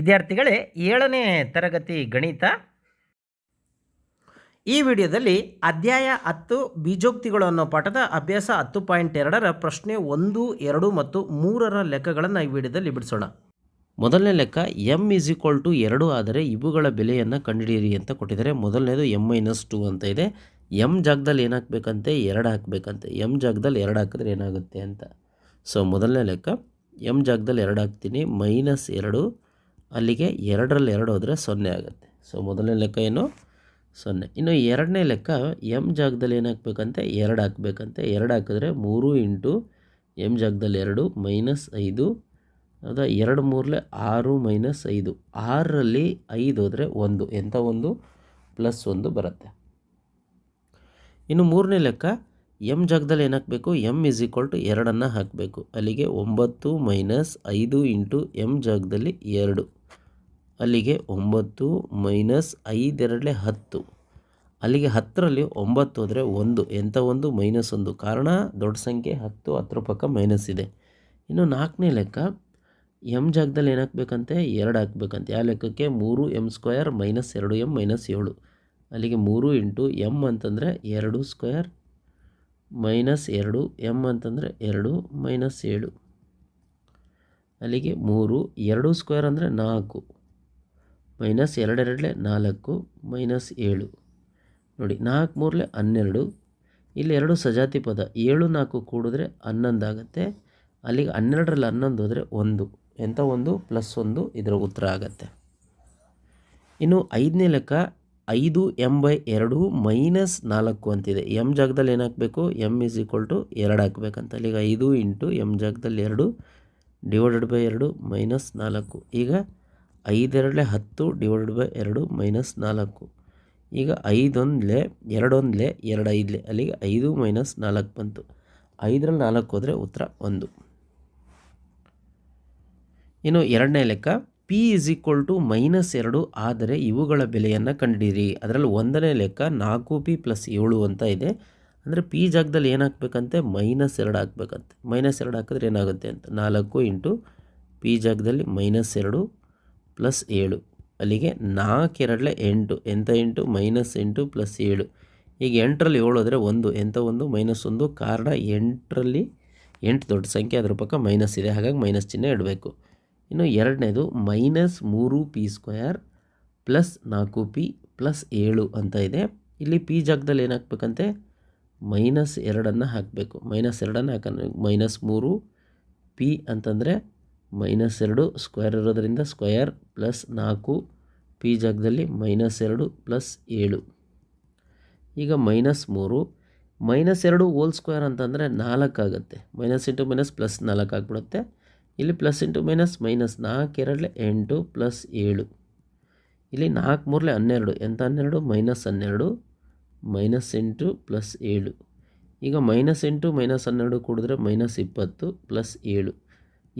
ವಿದ್ಯಾರ್ಥಿಗಳೇ, ಏಳನೇ ತರಗತಿ ಗಣಿತ. ಈ ವಿಡಿಯೋದಲ್ಲಿ ಅಧ್ಯಾಯ ಹತ್ತು ಬೀಜೋಕ್ತಿಗಳು ಅನ್ನೋ ಪಾಠದ ಅಭ್ಯಾಸ ಹತ್ತು ಪಾಯಿಂಟ್ ಎರಡರ ಪ್ರಶ್ನೆ ಒಂದು, ಎರಡು ಮತ್ತು ಮೂರರ ಲೆಕ್ಕಗಳನ್ನು ಈ ವಿಡಿಯೋದಲ್ಲಿ ಬಿಡಿಸೋಣ. ಮೊದಲನೇ ಲೆಕ್ಕ ಎಂ ಇಸ್ ಈಕ್ವಲ್ ಟು ಎರಡು ಆದರೆ ಇವುಗಳ ಬೆಲೆಯನ್ನು ಕಂಡುಹಿಡಿಯಿರಿ ಅಂತ ಕೊಟ್ಟಿದ್ದಾರೆ. ಮೊದಲನೇದು ಎಂ ಮೈನಸ್ ಟು ಅಂತ ಇದೆ. ಎಂ ಜಾಗದಲ್ಲಿ ಏನಾಕಬೇಕಂತೆ ಎರಡು ಹಾಕಬೇಕಂತೆ. ಎಂ ಜಾಗದಲ್ಲಿ ಎರಡು ಹಾಕಿದ್ರೆ ಏನಾಗುತ್ತೆ ಅಂತ. ಸೊ ಮೊದಲನೇ ಲೆಕ್ಕ ಎಂ ಜಾಗದಲ್ಲಿ ಎರಡು ಹಾಕ್ತೀನಿ ಮೈನಸ್ ಎರಡು. ಅಲ್ಲಿಗೆ ಎರಡರಲ್ಲಿ ಎರಡು ಹೋದರೆ ಸೊನ್ನೆ ಆಗುತ್ತೆ. ಸೊ ಮೊದಲನೇ ಲೆಕ್ಕ ಏನು? ಸೊನ್ನೆ. ಇನ್ನು ಎರಡನೇ ಲೆಕ್ಕ ಎಂ ಜಾಗದಲ್ಲಿ ಏನು ಎರಡು ಹಾಕ್ಬೇಕಂತೆ. ಎರಡು ಹಾಕಿದ್ರೆ ಮೂರು ಇಂಟು ಎಂ ಜಾಗದಲ್ಲಿ ಎರಡು ಮೈನಸ್ ಐದು. ಹೌದಾ ಎರಡು ಮೂರಲೆ ಆರು ಮೈನಸ್ ಐದು. ಆರರಲ್ಲಿ ಐದು ಹೋದರೆ ಒಂದು. ಎಂಥ ಒಂದು? ಪ್ಲಸ್ ಒಂದು ಬರುತ್ತೆ. ಇನ್ನು ಮೂರನೇ ಲೆಕ್ಕ ಎಂ ಜಾಗದಲ್ಲಿ ಏನು ಎಂ ಇಸ್ ಈಕ್ವಲ್ ಟು ಎರಡನ್ನು ಹಾಕಬೇಕು. ಅಲ್ಲಿಗೆ ಒಂಬತ್ತು ಮೈನಸ್ ಐದು ಇಂಟು ಎಂ ಜಾಗದಲ್ಲಿ ಎರಡು. ಅಲ್ಲಿಗೆ ಒಂಬತ್ತು ಮೈನಸ್ ಐದೆರಡಲೆ ಹತ್ತು. ಅಲ್ಲಿಗೆ ಹತ್ತರಲ್ಲಿ ಒಂಬತ್ತು ಹೋದರೆ ಒಂದು. ಎಂಥ ಒಂದು? ಮೈನಸ್ ಒಂದು. ಕಾರಣ ದೊಡ್ಡ ಸಂಖ್ಯೆ ಹತ್ತು ಹತ್ತರ ಪಕ್ಕ ಮೈನಸ್ ಇದೆ. ಇನ್ನು ನಾಲ್ಕನೇ ಲೆಕ್ಕ, ಎಂ ಜಾಗದಲ್ಲಿ ಏನು ಎರಡು ಹಾಕ್ಬೇಕಂತೆ ಯಾವ ಲೆಕ್ಕಕ್ಕೆ ಮೂರು ಎಂ ಸ್ಕ್ವಯರ್ ಮೈನಸ್ ಎರಡು ಎಂ ಮೈನಸ್ ಏಳು. ಅಲ್ಲಿಗೆ ಮೂರು ಇಂಟು ಎಂ ಅಂತಂದರೆ ಎರಡು ಸ್ಕ್ವಯರ್ ಮೈನಸ್ ಎರಡು ಎಂ ಅಂತಂದರೆ ಎರಡು ಮೈನಸ್ ಏಳು. ಅಲ್ಲಿಗೆ ಮೂರು, ಎರಡು ಸ್ಕ್ವೇರ್ ಅಂದರೆ ನಾಲ್ಕು. ಮೈನಸ್ ಎರಡೆರಡಲೆ ನಾಲ್ಕು, ಮೈನಸ್ ಏಳು. ನೋಡಿ, ನಾಲ್ಕು ಮೂರಲೆ ಹನ್ನೆರಡು. ಇಲ್ಲಿ ಎರಡು ಸಜಾತಿ ಪದ. ಏಳು ನಾಲ್ಕು ಕೂಡಿದ್ರೆ ಹನ್ನೊಂದು ಆಗುತ್ತೆ. ಅಲ್ಲಿಗೆ ಹನ್ನೆರಡರಲ್ಲಿ ಹನ್ನೊಂದು ಹೋದರೆ ಒಂದು. ಎಂಥ ಒಂದು? ಪ್ಲಸ್ ಒಂದು ಇದರ ಉತ್ತರ ಆಗುತ್ತೆ. ಇನ್ನು ಐದನೇ ಲೆಕ್ಕ, ಐದು ಎಂ ಬೈ ಎರಡು ಮೈನಸ್ ನಾಲ್ಕು ಅಂತಿದೆ. ಎಂ ಜಾಗದಲ್ಲಿ ಏನು ಹಾಕಬೇಕು? ಎಂ ಇಸ್ ಈಕ್ವಲ್ ಟು ಎರಡು ಹಾಕ್ಬೇಕಂತ. ಅಲ್ಲಿಗೆ ಐದು ಇಂಟು ಎಂ ಜಾಗದಲ್ಲಿ ಎರಡು ಡಿವೈಡೆಡ್ ಬೈ ಎರಡು ಮೈನಸ್ ನಾಲ್ಕು. ಈಗ ಐದೆರಡಲೆ ಹತ್ತು ಡಿವೈಡೆಡ್ ಬೈ ಎರಡು ಮೈನಸ್ ನಾಲ್ಕು. ಈಗ ಐದೊಂದಲೆ, ಎರಡೊಂದಲೆ ಎರಡು ಐದಲೆ ಅಲ್ಲಿಗೆ ಐದು ಮೈನಸ್ ನಾಲ್ಕು ಬಂತು. ಐದರಲ್ಲಿ ನಾಲ್ಕು ಹೋದರೆ ಉತ್ತರ ಒಂದು. ಇನ್ನು ಎರಡನೇ ಲೆಕ್ಕ, P is equal to minus ಎರಡು ಆದರೆ ಇವುಗಳ ಬೆಲೆಯನ್ನು ಕಂಡಿರಿ. ಅದರಲ್ಲಿ ಒಂದನೇ ಲೆಕ್ಕ ನಾಲ್ಕು ಪಿ ಪ್ಲಸ್ ಏಳು ಅಂತ ಇದೆ. ಅಂದರೆ ಪಿ ಜಾಗದಲ್ಲಿ ಏನು ಹಾಕ್ಬೇಕಂತೆ? ಮೈನಸ್ ಎರಡು ಹಾಕ್ಬೇಕಂತೆ. ಮೈನಸ್ ಎರಡು ಹಾಕಿದ್ರೆ ಏನಾಗುತ್ತೆ ಅಂತ? ನಾಲ್ಕು ಇಂಟು ಪಿ ಜಾಗದಲ್ಲಿ ಮೈನಸ್ ಎರಡು ಪ್ಲಸ್ ಏಳು. ಅಲ್ಲಿಗೆ ನಾಲ್ಕೆರಡಲೆ ಎಂಟು ಎಂಥ ಎಂಟು, ಮೈನಸ್ ಎಂಟು ಪ್ಲಸ್ ಏಳು. ಈಗ ಎಂಟರಲ್ಲಿ ಏಳು ಆದರೆ ಒಂದು ಎಂಥ ಒಂದು, ಮೈನಸ್ ಒಂದು, ಕಾರಣ ಎಂಟರಲ್ಲಿ ಎಂಟು ದೊಡ್ಡ ಸಂಖ್ಯೆ, ಅದ್ರ ಪಕ್ಕ ಮೈನಸ್ ಇದೆ, ಹಾಗಾಗಿ ಮೈನಸ್ ಚಿಹ್ನೆ ಇಡಬೇಕು. ಇನ್ನು ಎರಡನೇದು ಮೈನಸ್ ಮೂರು ಪಿ ಸ್ಕ್ವಯರ್ ಪ್ಲಸ್ ನಾಲ್ಕು ಪಿ ಪ್ಲಸ್ ಏಳು ಅಂತ ಇದೆ. ಇಲ್ಲಿ ಪಿ ಜಾಗದಲ್ಲಿ ಏನು ಹಾಕ್ಬೇಕಂತೆ? ಮೈನಸ್ ಎರಡನ್ನು ಹಾಕಬೇಕು. ಮೈನಸ್ ಎರಡನ್ನು ಹಾಕ ಮೈನಸ್ ಮೂರು ಪಿ ಅಂತಂದರೆ ಮೈನಸ್ ಎರಡು ಸ್ಕ್ವೇರ್ ಇರೋದರಿಂದ ಸ್ಕ್ವಯರ್ ಪ್ಲಸ್ ನಾಲ್ಕು ಪಿ ಜಾಗದಲ್ಲಿ ಮೈನಸ್ ಎರಡು ಪ್ಲಸ್ ಏಳು. ಈಗ ಮೈನಸ್ ಮೂರು, ಮೈನಸ್ ಎರಡು ಓಲ್ ಸ್ಕ್ವೇರ್ ಅಂತಂದರೆ ನಾಲ್ಕು ಆಗುತ್ತೆ. ಮೈನಸ್ ಇಂಟು ಮೈನಸ್ ಪ್ಲಸ್ ನಾಲ್ಕು ಆಗಿಬಿಡುತ್ತೆ. ಇಲ್ಲಿ ಪ್ಲಸ್ ಇಂಟು ಮೈನಸ್ ಮೈನಸ್ ನಾಲ್ಕು ಎರಡಲೆ ಎಂಟು ಪ್ಲಸ್ ಏಳು. ಇಲ್ಲಿ ನಾಲ್ಕು ಮೂರಲೆ ಹನ್ನೆರಡು ಎಂಥ ಹನ್ನೆರಡು? ಮೈನಸ್ ಹನ್ನೆರಡು, ಮೈನಸ್ ಎಂಟು ಪ್ಲಸ್ ಏಳು. ಈಗ ಮೈನಸ್ ಎಂಟು ಮೈನಸ್ ಹನ್ನೆರಡು ಕೂಡಿದ್ರೆ ಮೈನಸ್ ಇಪ್ಪತ್ತು ಪ್ಲಸ್ ಏಳು.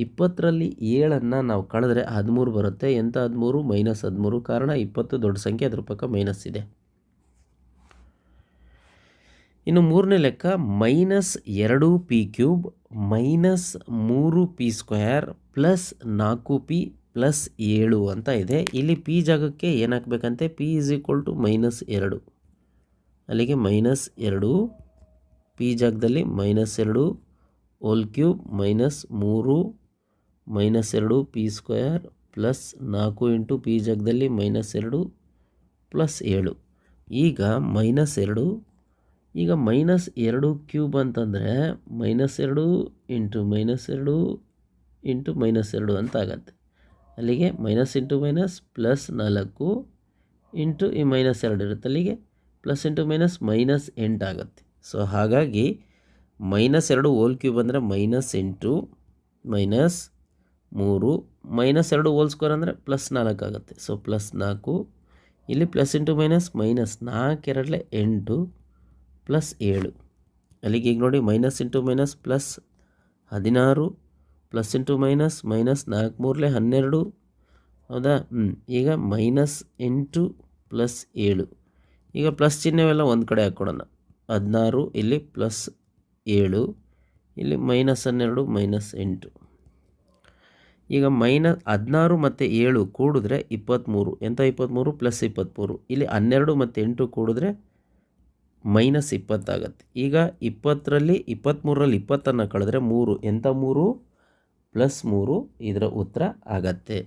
ಇಪ್ಪತ್ತರಲ್ಲಿ ಏಳನ್ನು ನಾವು ಕಳೆದ್ರೆ ಹದಿಮೂರು ಬರುತ್ತೆ. ಎಂಥ ಹದಿಮೂರು? ಮೈನಸ್ ಹದಿಮೂರು. ಕಾರಣ ಇಪ್ಪತ್ತು ದೊಡ್ಡ ಸಂಖ್ಯೆ, ಅದ್ರ ಪಕ್ಕ ಮೈನಸ್ ಇದೆ. ಇನ್ನು ಮೂರನೇ ಲೆಕ್ಕ, ಮೈನಸ್ ಎರಡು ಪಿ ಕ್ಯೂಬ್, ಮೈನಸ್ ಮೂರು ಪಿ ಸ್ಕ್ವಯರ್ ಪ್ಲಸ್ ನಾಲ್ಕು ಪಿ, ಪ್ಲಸ್ ಏಳು ಅಂತ ಇದೆ. ಇಲ್ಲಿ ಪಿ ಜಾಗಕ್ಕೆ ಏನು P is equal to minus ಎರಡು. ಅಲ್ಲಿಗೆ ಮೈನಸ್ ಎರಡು, ಪಿ ಜಾಗದಲ್ಲಿ ಮೈನಸ್ ಎರಡು ಓಲ್ ಕ್ಯೂಬ್ ಮೈನಸ್ ಮೂರು ಮೈನಸ್ ಎರಡು ಪಿ ಸ್ಕ್ವಯರ್ ಪ್ಲಸ್ ನಾಲ್ಕು ಇಂಟು ಪಿ ಜಾಗದಲ್ಲಿ ಮೈನಸ್ ಎರಡು ಪ್ಲಸ್ ಏಳು. ಈಗ ಮೈನಸ್ ಎರಡು, ಈಗ ಮೈನಸ್ ಎರಡು ಕ್ಯೂಬ್ ಅಂತಂದರೆ ಮೈನಸ್ ಎರಡು ಇಂಟು ಮೈನಸ್ ಎರಡು ಇಂಟು ಮೈನಸ್ ಎರಡು ಅಂತ ಆಗತ್ತೆ ಅಲ್ಲಿಗೆ ಮೈನಸ್ ಇಂಟು ಮೈನಸ್ ಪ್ಲಸ್ ನಾಲ್ಕು ಇಂಟು ಈ ಮೈನಸ್ ಎರಡು ಇರುತ್ತೆ ಅಲ್ಲಿಗೆ. ಪ್ಲಸ್ ಇಂಟು ಮೈನಸ್ ಮೈನಸ್ ಎಂಟು ಆಗುತ್ತೆ. ಸೊ ಹಾಗಾಗಿ ಮೈನಸ್ ಎರಡು ಓಲ್ ಕ್ಯೂಬ್ ಅಂದರೆ ಮೈನಸ್ ಎಂಟು ಮೈನಸ್ ಮೂರು ಮೈನಸ್ ಎರಡು ಹೋಲ್ ಸ್ಕ್ವೇರ್ ಅಂದರೆ ಪ್ಲಸ್ ನಾಲ್ಕು ಆಗುತ್ತೆ. ಸೊ ಪ್ಲಸ್ ನಾಲ್ಕು, ಇಲ್ಲಿ ಪ್ಲಸ್ ಇಂಟು ಮೈನಸ್ ಮೈನಸ್ ನಾಲ್ಕು, ಎರಡಲೆ ಎಂಟು ಪ್ಲಸ್ ಏಳು. ಅಲ್ಲಿಗೆ ಈಗ ನೋಡಿ ಮೈನಸ್ ಇಂಟು ಮೈನಸ್ ಪ್ಲಸ್ ಹದಿನಾರು ಪ್ಲಸ್ ಇಂಟು ಮೈನಸ್ ಮೈನಸ್ ನಾಲ್ಕು, ಮೂರಲೆ ಹನ್ನೆರಡು. ಹೌದಾ? ಈಗ ಮೈನಸ್ ಎಂಟು ಪ್ಲಸ್ ಏಳು. ಈಗ ಪ್ಲಸ್ ಚಿಹ್ನೆವೆಲ್ಲ ಒಂದು ಕಡೆ ಹಾಕ್ಕೊಡೋಣ. ಹದಿನಾರು, ಇಲ್ಲಿ ಪ್ಲಸ್ ಏಳು, ಇಲ್ಲಿ ಮೈನಸ್ ಹನ್ನೆರಡು ಮೈನಸ್ ಎಂಟು. ಈಗ ಮೈನಸ್ ಹದಿನಾರು ಮತ್ತು ಏಳು ಕೂಡಿದ್ರೆ ಇಪ್ಪತ್ತ್ಮೂರು. ಎಂಥ ಇಪ್ಪತ್ತ್ಮೂರು? ಪ್ಲಸ್ ಇಪ್ಪತ್ತ್ಮೂರು. ಇಲ್ಲಿ ಹನ್ನೆರಡು ಮತ್ತು ಎಂಟು ಕೂಡಿದ್ರೆ ಮೈನಸ್ ಇಪ್ಪತ್ತಾಗತ್ತೆ ಈಗ ಇಪ್ಪತ್ತರಲ್ಲಿ, ಇಪ್ಪತ್ತ್ಮೂರರಲ್ಲಿ ಇಪ್ಪತ್ತನ್ನು ಕಳೆದ್ರೆ ಮೂರು. ಎಂಥ ಮೂರು? ಪ್ಲಸ್ ಮೂರು ಇದರ ಉತ್ತರ ಆಗತ್ತೆ.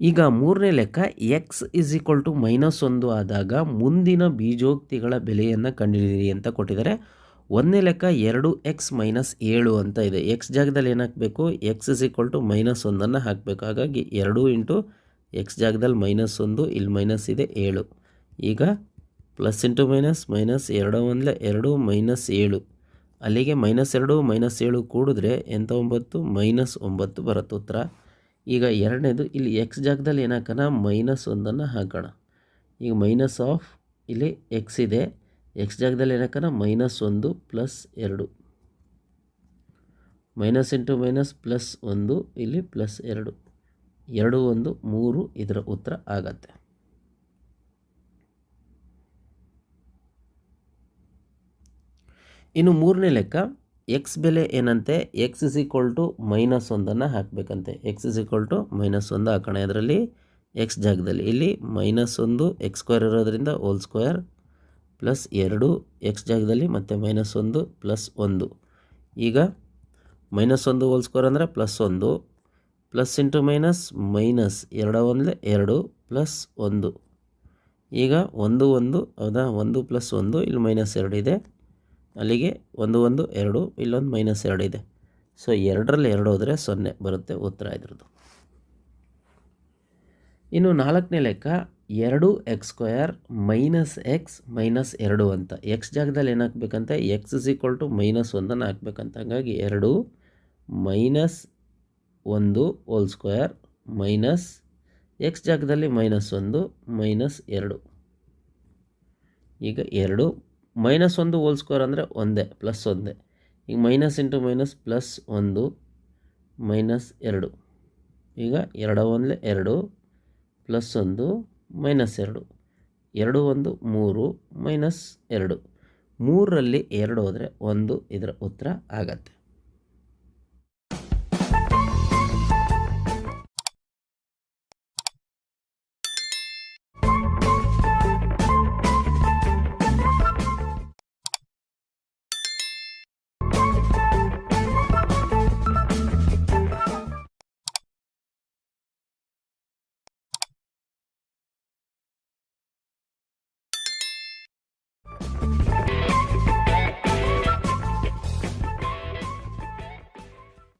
ಈಗ ಮೂರನೇ ಲೆಕ್ಕ x is equal to minus ಒಂದು ಆದಾಗ ಮುಂದಿನ ಬೀಜೋಕ್ತಿಗಳ ಬೆಲೆಯನ್ನು ಕಂಡುಹಿಡಿಯಿರಿ ಅಂತ ಕೊಟ್ಟಿದ್ದಾರೆ. ಒಂದನೇ ಲೆಕ್ಕ ಎರಡು ಎಕ್ಸ್ ಮೈನಸ್ ಏಳು ಅಂತ ಇದೆ. ಎಕ್ಸ್ ಜಾಗದಲ್ಲಿ ಏನು ಹಾಕಬೇಕು? X is equal to minus ಒಂದನ್ನು ಹಾಕಬೇಕು. ಹಾಗಾಗಿ ಎರಡು ಇಂಟು ಎಕ್ಸ್ ಜಾಗದಲ್ಲಿ ಮೈನಸ್ ಒಂದು, ಇಲ್ಲಿ ಮೈನಸ್ ಇದೆ ಏಳು. ಈಗ ಪ್ಲಸ್ ಇಂಟು ಮೈನಸ್ ಮೈನಸ್ ಎರಡು ಒಂದಲೇ ಎರಡು ಮೈನಸ್ ಏಳು. ಅಲ್ಲಿಗೆ ಮೈನಸ್ ಎರಡು ಮೈನಸ್ ಏಳು ಕೂಡಿದ್ರೆ ಎಂಥ ಒಂಬತ್ತು? ಮೈನಸ್ ಒಂಬತ್ತು ಬರುತ್ತೆ ಉತ್ತರ. ಈಗ ಎರಡನೇದು, ಇಲ್ಲಿ ಎಕ್ಸ್ ಜಾಗದಲ್ಲಿ ಏನು ಹಾಕೋಣ? ಮೈನಸ್ ಒಂದನ್ನು ಹಾಕೋಣ. ಈಗ ಮೈನಸ್ ಆಫ್ ಇಲ್ಲಿ ಎಕ್ಸ್ ಇದೆ. ಎಕ್ಸ್ ಜಾಗದಲ್ಲಿ ಏನಕ್ಕನ? ಮೈನಸ್ ಒಂದು ಪ್ಲಸ್ ಎರಡು. ಮೈನಸ್ ಇಂಟು ಮೈನಸ್ ಪ್ಲಸ್ ಒಂದು, ಇಲ್ಲಿ ಪ್ಲಸ್ ಎರಡು. ಎರಡು, ಒಂದು, ಮೂರು ಇದರ ಉತ್ತರ ಆಗತ್ತೆ. ಇನ್ನು ಮೂರನೇ ಲೆಕ್ಕ ಎಕ್ಸ್ ಬೆಲೆ ಏನಂತೆ? X is equal to minus ಒಂದನ್ನು ಹಾಕಬೇಕಂತೆ. X is equal to minus ಒಂದು ಹಾಕೋಣ. ಇದರಲ್ಲಿ ಎಕ್ಸ್ ಜಾಗದಲ್ಲಿ. ಇಲ್ಲಿ ಮೈನಸ್ ಒಂದು ಎಕ್ಸ್ ಸ್ಕ್ವೇರ್ ಇರೋದರಿಂದ ಹೋಲ್ ಸ್ಕ್ವೇರ್ ಪ್ಲಸ್ ಎರಡು ಎಕ್ಸ್ ಜಾಗದಲ್ಲಿ ಮತ್ತು ಮೈನಸ್ ಒಂದು ಪ್ಲಸ್ ಒಂದು. ಈಗ ಮೈನಸ್ ಒಂದು ಹೋಲ್ ಸ್ಕೋರ್ ಅಂದರೆ ಪ್ಲಸ್ ಒಂದು ಪ್ಲಸ್ ಇಂಟು ಮೈನಸ್ ಮೈನಸ್ ಎರಡು ಒಂದು ಎರಡು ಪ್ಲಸ್ ಒಂದು. ಈಗ ಒಂದು ಒಂದು, ಹೌದಾ? ಒಂದು ಪ್ಲಸ್ ಒಂದು, ಇಲ್ಲಿ ಮೈನಸ್ ಎರಡು ಇದೆ. ಅಲ್ಲಿಗೆ ಒಂದು ಒಂದು, ಎರಡು, ಇಲ್ಲೊಂದು ಮೈನಸ್ ಎರಡು ಇದೆ. ಸೊ ಎರಡರಲ್ಲಿ ಎರಡು ಹೋದರೆ ಸೊನ್ನೆ ಬರುತ್ತೆ ಉತ್ತರ ಇದ್ರದ್ದು. ಇನ್ನು ನಾಲ್ಕನೇ ಲೆಕ್ಕ ಎರಡು x square minus x minus ಎರಡು ಅಂತ. ಎಕ್ಸ್ ಜಾಗದಲ್ಲಿ ಏನು ಹಾಕ್ಬೇಕಂತ? X is equal to minus ಒಂದನ್ನು ಹಾಕ್ಬೇಕಂತ. ಹಾಗಾಗಿ ಎರಡು ಮೈನಸ್ ಒಂದು ಹೋಲ್ ಸ್ಕ್ವಯರ್ ಮೈನಸ್ ಎಕ್ಸ್ ಜಾಗದಲ್ಲಿ ಮೈನಸ್ ಒಂದು ಮೈನಸ್ ಎರಡು. ಈಗ ಎರಡು ಮೈನಸ್ ಒಂದು ಹೋಲ್ ಸ್ಕ್ವೇರ್ ಅಂದರೆ ಒಂದೇ ಪ್ಲಸ್ ಒಂದೇ. ಈಗ ಮೈನಸ್ ಇಂಟು ಮೈನಸ್ ಪ್ಲಸ್ ಒಂದು ಮೈನಸ್ ಎರಡು. ಈಗ ಎರಡು ಒಂದಲೇ ಎರಡು ಪ್ಲಸ್ ಒಂದು ಮೈನಸ್ ಎರಡು ಎರಡು ಒಂದು ಮೂರು ಮೈನಸ್ ಎರಡು. ಮೂರರಲ್ಲಿ ಎರಡು ಹೋದರೆ ಒಂದು ಇದರ ಉತ್ತರ ಆಗತ್ತೆ.